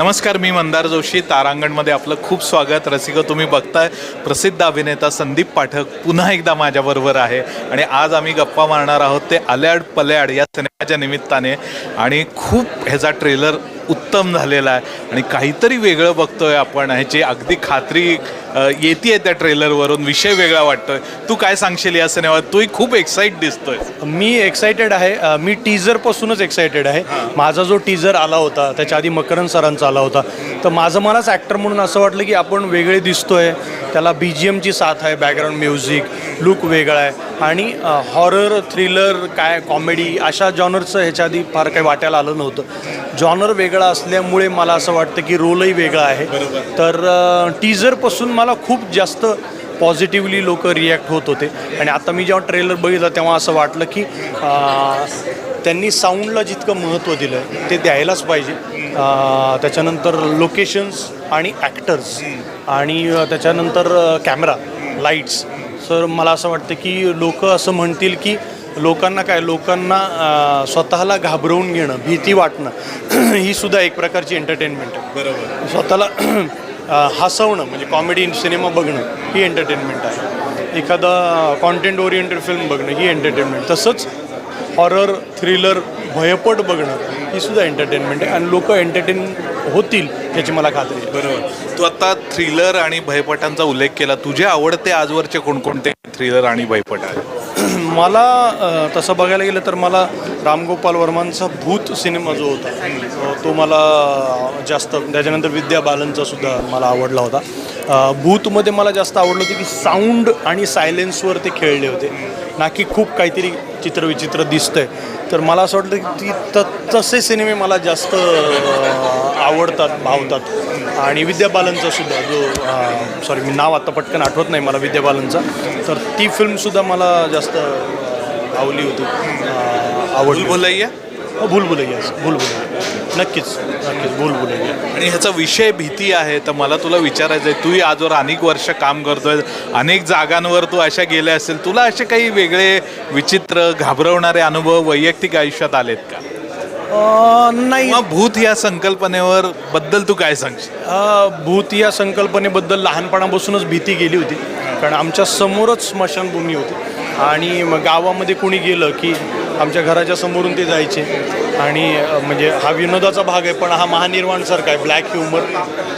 नमस्कार मी मंदार जोशी तारांगणमध्ये आपलं खूप स्वागत. रसिक तुम्ही बघताय प्रसिद्ध अभिनेता संदीप पाठक पुन्हा एकदा माझ्याबरोबर आहे. आणि आज आम्ही गप्पा मारणार आहोत ते आल्याड पल्याड या सिनेमाच्या निमित्ताने. आणि खूप ह्याचा ट्रेलर उत्तम झालेला आहे. आणि काहीतरी वेगळं बघतोय आपण ह्याची अगदी खात्री येते त्या ट्रेलरवरून विषय वेगळा वाटतोय. तू काय सांगशील या सिनेमात? तूही खूप एक्साइट दिसतोय. मी एक्सायटेड आहे. मी टीजरपासूनच एक्सायटेड आहे. माझा जो टीजर आला होता त्याच्या आधी मकरन सरांचा आला होता. तर माझं मलाच ॲक्टर म्हणून असं वाटलं की आपण वेगळे दिसतोय. त्याला बी जी एमची साथ आहे बॅकग्राऊंड म्युझिक लुक वेगळा आहे. आणि हॉरर थ्रिलर काय कॉमेडी अशा जॉनरचं ह्याच्या आधी फार काही वाटायला आलं नव्हतं. जॉनर वेगळा असल्यामुळे मला असं वाटतं की रोलही वेगळा आहे. तर टीजरपासून मला खूप जास्त पॉझिटिव्हली लोक रिॲक्ट होत होते. आणि आता मी जेव्हा ट्रेलर बघितला तेव्हा असं वाटलं की त्यांनी साऊंडला जितकं महत्त्व दिलं आहे ते द्यायलाच पाहिजे. त्याच्यानंतर लोकेशन्स आणि ॲक्टर्स आणि त्याच्यानंतर कॅमेरा लाईट्स तर मला असं वाटतं की लोक असं म्हणतील की लोकांना काय लोकांना स्वतःला घाबरवून घेणं भीती वाटणं ही सुद्धा एक प्रकारची एंटरटेनमेंट आहे. बरोबर. स्वतःला हसवणं म्हणजे कॉमेडी सिनेमा बघणं ही एंटरटेनमेंट आहे. एखादा कॉन्टेंट ओरिएंटेड फिल्म बघणं ही एंटरटेनमेंट तसंच हॉरर थ्रिलर भयपट बघणं ही सुद्धा एंटरटेनमेंट आहे. आणि लोक एंटरटेन होतील याची मला खात्री आहे. बरोबर. तू आता थ्रिलर आणि भयपटांचा उल्लेख केला. तुझे आवडते आजवरचे कोणकोणते थ्रिलर आणि भयपट आहेत? मला तसं बघायला गेलं तर मला रामगोपाल वर्मांचा भूत सिनेमा जो होता तो मला जास्त त्याच्यानंतर विद्या बालनचा सुद्धा मला आवडला होता. भूतमध्ये मला जास्त आवडलं होतं की साऊंड आणि सायलेन्सवर ते खेळले होते. ना की खूप काहीतरी चित्रविचित्र दिसतंय. तर मला असं वाटतं की ती त तसे सिनेमे मला जास्त आवडतात भावतात. आणि विद्या सुद्धा जो सॉरी मी नाव आता पटकन आठवत नाही मला विद्या बालनचा तर ती फिल्मसुद्धा मला जास्त अ, आवडली होती. अ, आवडली भुलभुलैया अ, भूलभुलैया भूलभुलैया नक्कीच नक्कीच भूलभुलैया आणि ह्याचा विषय भीती आहे तर मला तुला विचारायचं आहे तूही आजवर अनेक वर्ष काम करतोय अनेक जागांवर तू अशा गेल्या असेल तुला असे काही वेगळे विचित्र घाबरवणारे अनुभव वैयक्तिक आयुष्यात आलेत का? नाही. भूत या संकल्पनेवर बद्दल तू काय सांगशील? भूत या संकल्पनेबद्दल लहानपणापासूनच भीती गेली होती. कारण आमच्या समोरच स्मशानभूमी होती. आणि मग गावामध्ये कोणी गेलं की आमच्या घराच्या समोरून ते जायचे. आणि म्हणजे हा विनोदाचा भाग आहे पण हा महानिर्वाणसारखा आहे ब्लॅक ह्युमर.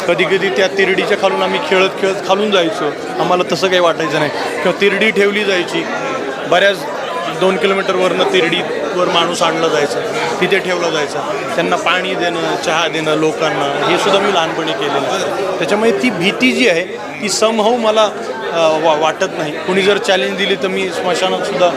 कधी कधी त्या तिरडीच्या खालून आम्ही खेळत खेळत खालून जायचो. आम्हाला तसं काही वाटायचं नाही. किंवा तिरडी ठेवली जायची. बऱ्याच दोन किलोमीटरवरनं तिरडीवर माणूस आणला जायचा तिथे ठेवला जायचा. त्यांना पाणी देणं चहा देणं लोकांना हे सुद्धा मी लहानपणी केलेलं आहे. त्याच्यामुळे ती भीती जी आहे ती समहाऊ मला वा वाटत नाही. कुणी जर चॅलेंज दिली तर मी स्मशानात सुद्धा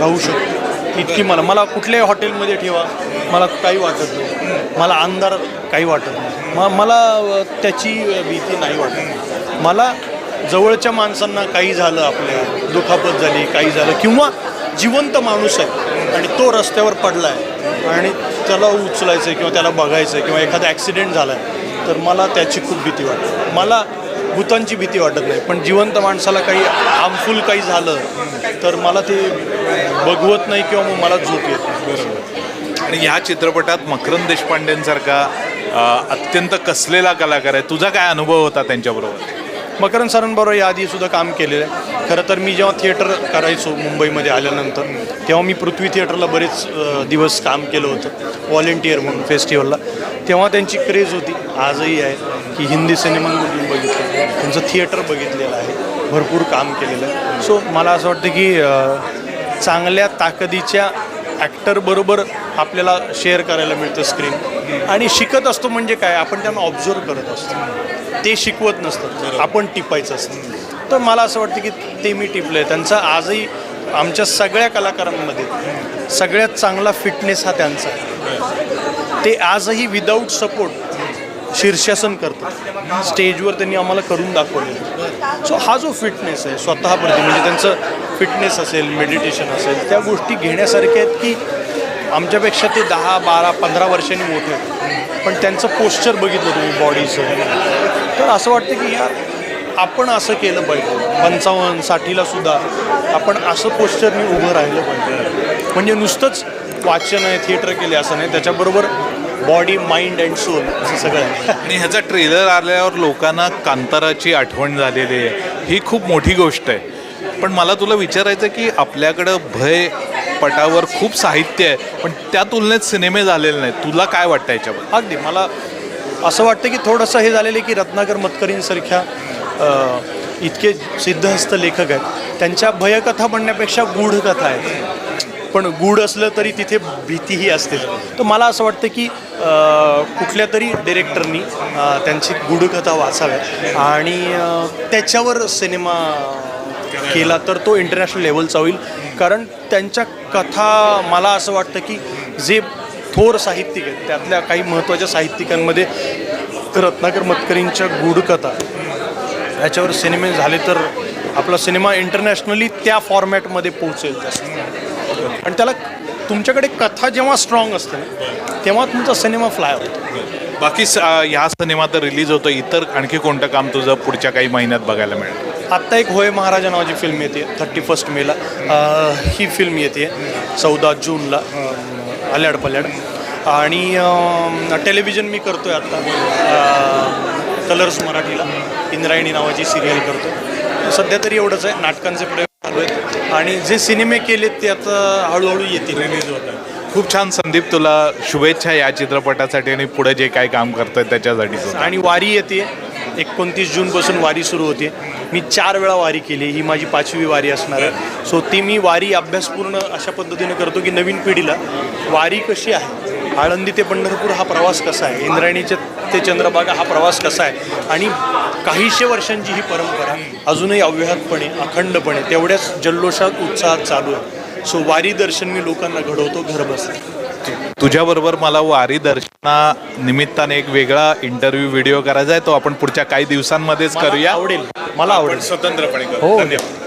राहू शकतो. इतकी मला मला कुठल्याही हॉटेलमध्ये ठेवा मला काही वाटत नाही. मला अंधार काही वाटत नाही. म मला त्याची भीती नाही वाटत. मला जवळच्या माणसांना काही झालं आपल्या दुखापत झाली काही झालं किंवा जिवंत माणूस आहे आणि तो रस्त्यावर पडला आहे आणि त्याला उचलायचं आहे किंवा त्याला बघायचं आहे किंवा एखादा ॲक्सिडेंट झाला आहे तर मला त्याची खूप भीती वाटते. मला भूतांची भीती वाटत नाही पण जिवंत माणसाला काही हार्मफुल काही झालं तर मला ते बघवत नाही किंवा मग मला झोप येत नाही. आणि ह्या चित्रपटात मकरंद देशपांडेंसारखा अत्यंत कसलेला कलाकार आहे तुझा काय अनुभव होता त्यांच्याबरोबर? मकरंद सरांबरोबर या आधीसुद्धा काम केलेलं आहे. खरं तर मी जेव्हा थिएटर करायचो मुंबईमध्ये आल्यानंतर तेव्हा मी पृथ्वी थिएटरला बरेच दिवस काम केलं होतं व्हॉलेंटियर म्हणून फेस्टिवलला तेव्हा त्यांची क्रेज होती आजही आहे की हिंदी सिनेमांमधून बघितलं त्यांचं थिएटर बघितलेलं आहे. भरपूर काम केलेलं आहे. सो मला असं वाटतं की चांगल्या ताकदीच्या ॲक्टरबरोबर आपल्याला शेअर करायला मिळतं स्क्रीन आणि शिकत असतो म्हणजे काय? आपण त्यांना ऑब्झर्व करत असतो. ते शिकवत नसतं आपण टिपायचं असतं. तर मला असं वाटतं की ते मी टिपलं आहे त्यांचा आजही आमच्या सगळ्या कलाकारांमध्ये सगळ्यात चांगला फिटनेस हा त्यांचा. आहे ते आजही विदाऊट सपोर्ट शीर्षासन करतात. स्टेजवर त्यांनी आम्हाला करून दाखवलेलं सो हा जो फिटनेस आहे स्वतःप्रती म्हणजे त्यांचं फिटनेस असेल मेडिटेशन असेल त्या गोष्टी घेण्यासारख्या आहेत की आमच्यापेक्षा ते दहा बारा पंधरा वर्षांनी मोठे आहेत. पण त्यांचं पोश्चर बघितलं तुम्ही बॉडीचं तर असं वाटतं की यार आपण असं केलं पाहिजे. पंचावन्न साठीला सुद्धा आपण असं पोश्चरने उभं राहिलं पाहिजे. म्हणजे नुसतंच वाचन आहे थिएटर केले असं नाही त्याच्याबरोबर बॉडी माइंड अँड सोल असं सगळं आहे. आणि ह्याचा ट्रेलर आल्यावर लोकांना कांताराची आठवण झालेली आहे. ही खूप मोठी गोष्ट आहे. पण मला तुला विचारायचं की आपल्याकडं भय पटावर खूप साहित्य आहे पण त्या तुलनेत सिनेमे झालेले नाहीत. तुला काय वाटतं याच्याबद्दल? अगदी. मला असं वाटतं की थोडंसं हे झालेलं आहे की रत्नाकर मतकरींसारख्या इतके सिद्धहस्त लेखक आहेत. त्यांच्या भयकथा म्हणण्यापेक्षा गूढकथा आहेत. पण गूढ असलं तरी तिथे भीतीही असते. तर मला असं वाटतं की कुठल्या तरी डिरेक्टरनी त्यांची गूढकथा वाचाव्यात. आणि त्याच्यावर सिनेमा केला तर तो इंटरनॅशनल लेवलचा होईल. कारण त्यांच्या कथा मला असं वाटतं की जे थोर साहित्यिक आहेत त्यातल्या काही महत्त्वाच्या साहित्यिकांमध्ये रत्नाकर मतकरींच्या गूढकथा याच्यावर सिनेमे झाले तर आपला सिनेमा इंटरनॅशनली त्या फॉर्मॅटमध्ये पोहोचेल जास्त. आणि त्याला तुमच्याकडे कथा जेव्हा स्ट्रॉंग असते ना, तेव्हा तुमचा सिनेमा फ्लाय होतो. बाकी ह्या सिनेमा तर रिलीज होतं इतर आणखी कोणतं काम तुझं पुढच्या काही महिन्यात बघायला मिळेल? आत्ता एक होय महाराजा नावाची फिल्म येते थर्टी फर्स्ट मेला ही फिल्म येते चौदा जूनला अ, आल्याड पल्याड आणि टेलिव्हिजन मी करतो आहे आत्ता कलर्स मराठीला इंद्रायणी नावाची सिरियल करतो सध्या तरी एवढंच आहे नाटकांचे प्रयोग चालू आहेत. आणि जे सिनेमे केलेत ते आता हळूहळू येतील. रिलीज होतात खूप छान संदीप तुला शुभेच्छा या चित्रपटासाठी आणि पुढे जे काय काम करतोय त्याच्यासाठी. आणि वारी येते. एकोणतीस जूनपासून वारी सुरू होते. मी चार वेळा वारी केली. ही माझी पाचवी वारी असणार आहे. सो ती मी वारी अभ्यासपूर्ण अशा पद्धतीनं करतो की नवीन पिढीला वारी कशी आहे आळंदी ते पंढरपूर हा प्रवास कसा आहे इंद्रायणीचे ते चंद्रभागा हा प्रवास कसा आहे आणि काहीशे वर्षांची ही परंपरा अजूनही अव्याहतपणे अखंडपणे तेवढ्याच जल्लोषात उत्साहात चालू आहे. सो वारी दर्शन मी लोकांना घडवतो घर बसतो तुझ्याबरोबर मला वारी दर्शना निमित्ताने एक वेगळा इंटरव्ह्यू व्हिडिओ करायचा आहे. तो आपण पुढच्या काही दिवसांमध्येच करूया. आवडेल. मला आवडेल. स्वतंत्रपणे हो. धन्यवाद.